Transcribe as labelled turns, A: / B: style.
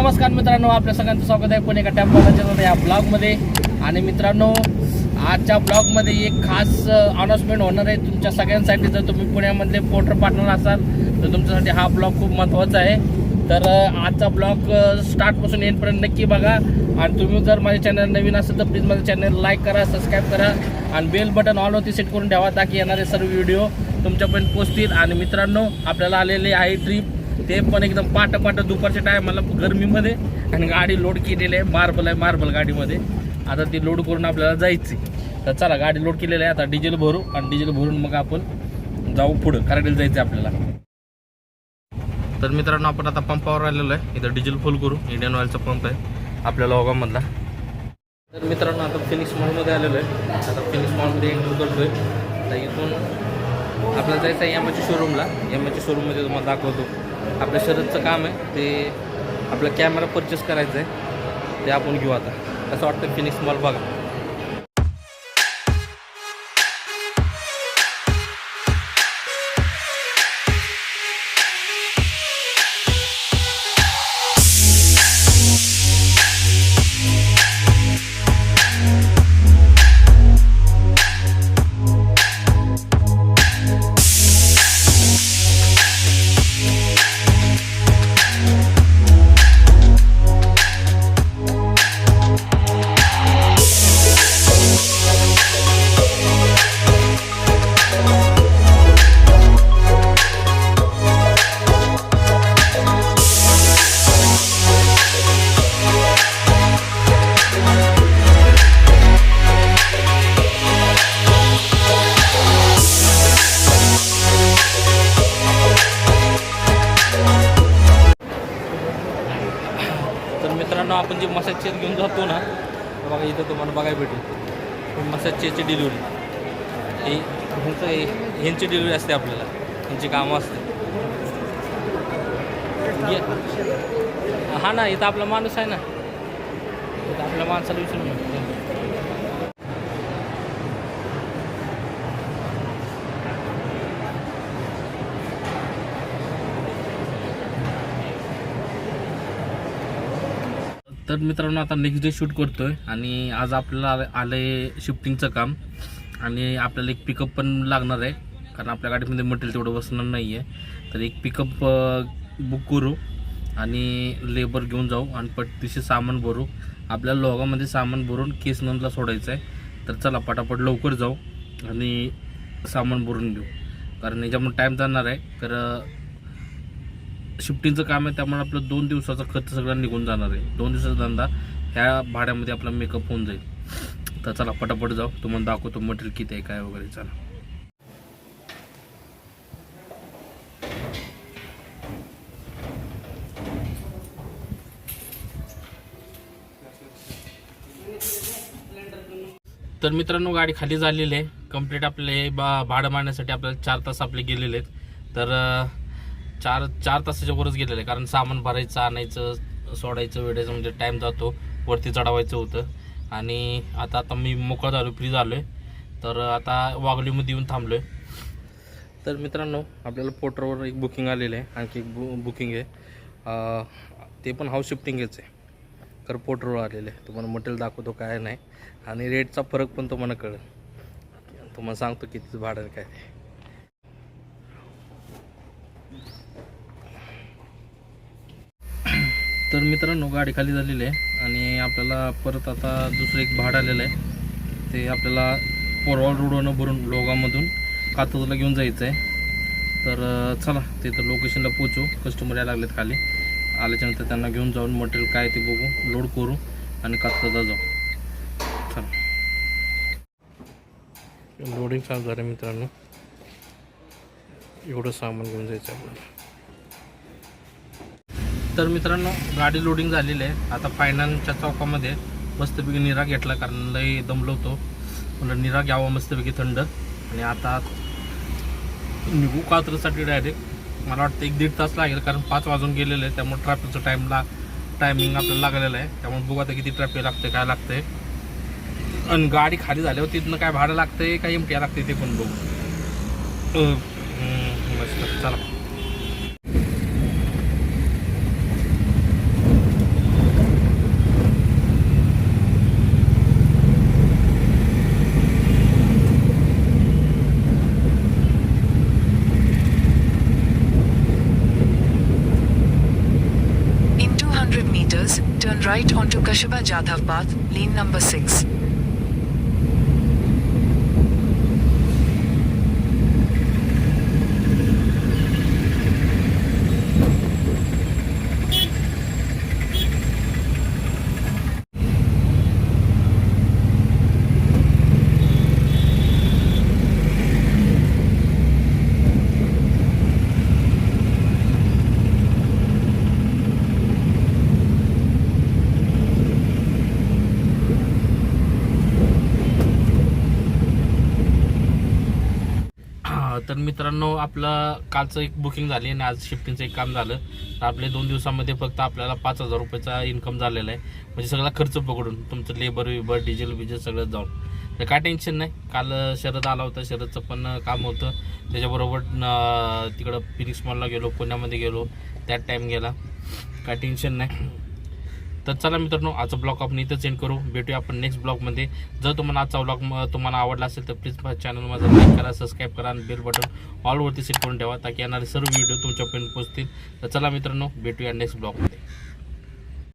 A: नमस्कार मित्रांनो आपल्या सगळ्यांचं स्वागत आहे पुणे का मध्ये या ब्लॉगमध्ये. आणि मित्रांनो आजच्या ब्लॉगमध्ये एक खास अनाउन्समेंट होणार आहे. तुमच्या सगळ्यांसाठी जर तुम्ही पुण्यामधले पोर्टर पार्टनर असाल तर तुमच्यासाठी हा ब्लॉग खूप महत्त्वाचा आहे. तर आजचा ब्लॉग स्टार्टपासून एंडपर्यंत नक्की बघा. आणि तुम्ही जर माझ्या चॅनल नवीन असेल तर प्लीज माझ्या चॅनल लाईक करा सबस्क्राईब करा. आणि बेल बटन ऑलवरती सेट करून ठेवा. ताकी येणारे सर्व व्हिडिओ तुमच्यापर्यंत पोचतील आणि मित्रांनो आपल्याला आलेले आहे ट्रीप ते पण एकदम पाट पाट दुपारच्या टायमाला गरमीमध्ये आणि गाडी लोड केलेली आहे मार्बल आहे मार्बल गाडीमध्ये. आता ती लोड करून आपल्याला जायची तर चला गाडी लोड केलेली आहे आता डिझेल भरू आणि डिझेल भरून मग आपण जाऊ पुढं. कराडीला जायचं आहे आपल्याला. तर मित्रांनो आपण आता पंपावर आलेलो आहे. इथं डिझेल फुल करू. इंडियन ऑइलचा पंप आहे. आपल्या लोगामधला तर मित्रांनो आता फिनिक्स मॉलमध्ये आलेलो आहे. आता फिनिक्स मॉलमध्ये एंटर करतोय. तर इथून आपल्याला जायचं आहे एमआयच्या शोरूमला एमआयच्या शोरूममध्ये तुम्हाला दाखवतो. आपल्या शरदचं काम आहे ते आपला कॅमेरा परचेस करायचं आहे ते आपण घेऊ आता. असं वाटतं फिनिक्स मॉल बघा. जे मसाज चेअर घेऊन जातो ना बघा इथं तुम्हाला बघायला भेटेल मसाज चेअरची डिलिव्हरी हे ह्यांचं ह्यांची डिलिव्हरी असते आपल्याला. ह्यांची कामं असते. ये- हा ना इथं आपला माणूस आहे ना. इथं आपल्या माणसाला विचारून तर मित्रांनो आता नेक्स्ट डे शूट करतोय आणि आज आपल्याला आलं आहे शिफ्टिंगचं काम. आणि आपल्याला एक पिकअप पण लागणार आहे. कारण आपल्या गाडीमध्ये मटेरियल तेवढं बसणार नाही आहे तर एक पिकअप बुक करू आणि लेबर घेऊन जाऊ आणि पट्टीशी सामान भरू. आपल्या लोगामध्ये सामान भरून केस नोंदला सोडायचं आहे तर चला पटापट लवकर जाऊ आणि सामान भरून घेऊ. कारण याच्यामुळे टाईम जाणार आहे. तर शिफ्टिंगचं काम आहे त्यामुळे आपलं दोन दिवसाचा खर्च सगळा निघून जाणार आहे. दोन दिवसाचा धंदा ह्या भाड्यामध्ये आपला मेकअप होऊन जाईल. तर चला पटापट जाऊ. तुम्हाला दाखवतो मटेरियल किती आहे काय वगैरे चला. तर मित्रांनो गाडी खाली झालेली आहे. कंप्लीट आपले बा भाडं मारण्यासाठी आपल्याला चार तास आपले गेलेले आहेत. तर चार चार तासाच्या वरच गेलेलं आहे. कारण सामान भरायचं आणायचं सोडायचं वेळेचं म्हणजे टाईम जातो. वरती चढवायचं होतं. आणि आता आता मी मोकळा झालो फ्री झालो आहे तर आता वागलीमध्ये येऊन थांबलो आहे तर मित्रांनो आपल्याला पोर्टरवर एक बुकिंग आलेलं आहे. आणखी एक बु बुकिंग आहे. ते पण हाऊस शिफ्टिंगच आहे. तर पोर्टरवर आलेलं आहे. तुम्हाला मटेरियल दाखवतो काय नाही. आणि रेटचा फरक पण तुम्हाला कळेल. तुम्हाला सांगतो किती भाडं आहे काय तर मित्रांनो गाडी खाली झालेली आहे आणि आपल्याला परत आता दुसरं एक भाडं आलेलं आहे. ते आपल्याला पोरवाल रोडवरनं भरून लोगामधून कातरला घेऊन जायचं आहे. तर चला चला तिथं लोकेशनला पोचू कस्टमर यायला लागलेत खाली. आल्याच्यानंतर त्यांना घेऊन जाऊन मटेरियल काय ते बघू लोड करू आणि कातरला जाऊ. चला. लोडिंग चालू झालं मित्रांनो. एवढं सामान घेऊन जायचं आपल्याला. तर मित्रांनो गाडी लोडिंग झालेली आहे. आता फायनान्सच्या चौकामध्ये मस्तपैकी निरा घेतला कारण लय दमलो होतो म्हणलं निरा घ्यावा मस्तपैकी थंड. आणि आता निघू कात्रसाठी डायरेक्ट मला वाटतं एक दीड तास लागेल कारण पाच वाजून गेलेलं आहे त्यामुळे ट्रॅफिकचं टाईमला टायमिंग आपल्याला लागलेलं आहे. त्यामुळे बघू आता किती ट्रॅफिक लागते काय लागतंय. आणि गाडी खाली झाल्यावर तिथनं काय भाडं लागतंय काय एम लागते ते पण बघू. मस्त. चला.
B: Right Kashaba Jadhav Path, lane number 6.
A: हा, तर मित्रांनो आपलं कालचं एक बुकिंग झाली आणि आज शिफ्टिंगचं एक काम झालं. तर आपले दोन दिवसामध्ये फक्त आपल्याला पाच हजार रुपयाचा इन्कम झालेला आहे. म्हणजे सगळा खर्च पकडून तुमचं लेबर विबर डिझेल बिझेल सगळं जाऊन. तर काय टेन्शन नाही. काल शरद आला होता. शरदचं पण काम होतं. त्याच्याबरोबर तिकडं फिनिक्स मॉलला गेलो पुण्यामध्ये गेलो. त्यात टाईम गेला. काय टेन्शन नाही. तर चला मित्रांनो आजचा ब्लॉग आपण इथं सेंड करू. भेटूया आपण नेक्स्ट ब्लॉगमध्ये जर तुम्हाला आजचा ब्लॉग तुम्हाला आवडला असेल तर प्लीज माझ्या चॅनल माझा लाईक करा सबस्क्राईब करा आणि बेल बटन ऑलवरती सेट करून ठेवा ताकी येणारे सर्व व्हिडिओ तुमच्यापर्यंत पोहोचतील. तर चला मित्रांनो भेटूया नेक्स्ट ब्लॉगमध्ये